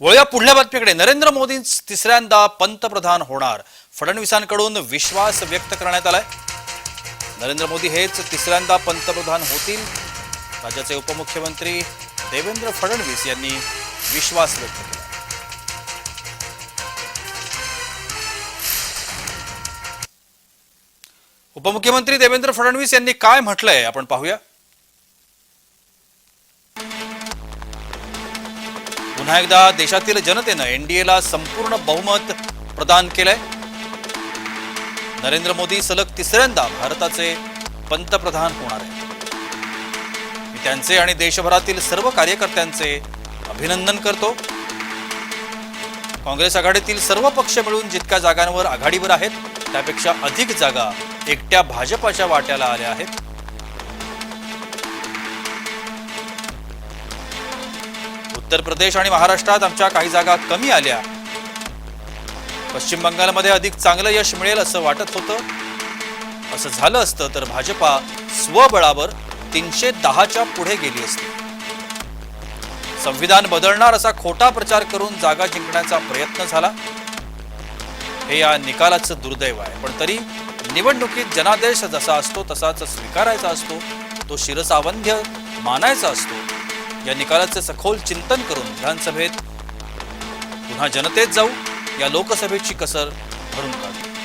वळूया पुढल्या बातमीकडे. नरेंद्र मोदी तिसऱ्यांदा पंतप्रधान होणार. फडणवीसांकडून विश्वास व्यक्त करण्यात आलाय. नरेंद्र मोदी हेच तिसऱ्यांदा पंतप्रधान होतील. राज्याचे उपमुख्यमंत्री देवेंद्र फडणवीस यांनी विश्वास व्यक्त केला उपमुख्यमंत्री देवेंद्र फडणवीस यांनी काय म्हटलंय? आपण पाहूया. पुन्हा एकदा देशातील जनतेनं एनडीएला संपूर्ण बहुमत प्रदान केलंय. नरेंद्र मोदी सलग तिसऱ्यांदा भारताचे पंतप्रधान होणार आहेत. मी त्यांचे आणि देशभरातील सर्व कार्यकर्त्यांचे अभिनंदन करतो. काँग्रेस आघाडीतील सर्व पक्ष मिळून जितक्या जागांवर आघाडीवर आहेत त्यापेक्षा अधिक जागा एकट्या भाजपाच्या वाट्याला आल्या आहेत. उत्तर प्रदेश आणि महाराष्ट्रात आमच्या काही जागा कमी आल्या. पश्चिम बंगालमध्ये अधिक चांगलं यश मिळेल असं वाटत होतं. असं झालं असतं तर भाजपा स्वबळावर तीनशे दहाच्या पुढे गेली असती. संविधान बदलणार असा खोटा प्रचार करून जागा जिंकण्याचा प्रयत्न झाला. हे या निकालाचं दुर्दैव आहे. पण तरी निवडणुकीत जनादेश जसा असतो तसाच स्वीकारायचा असतो. तो शिरसावंध्य मानायचा असतो. या निकालाचे सखोल चिंतन करून विधानसभेत पुन्हा जनतेत जाऊ या लोकसभेची कसर भरून काढू.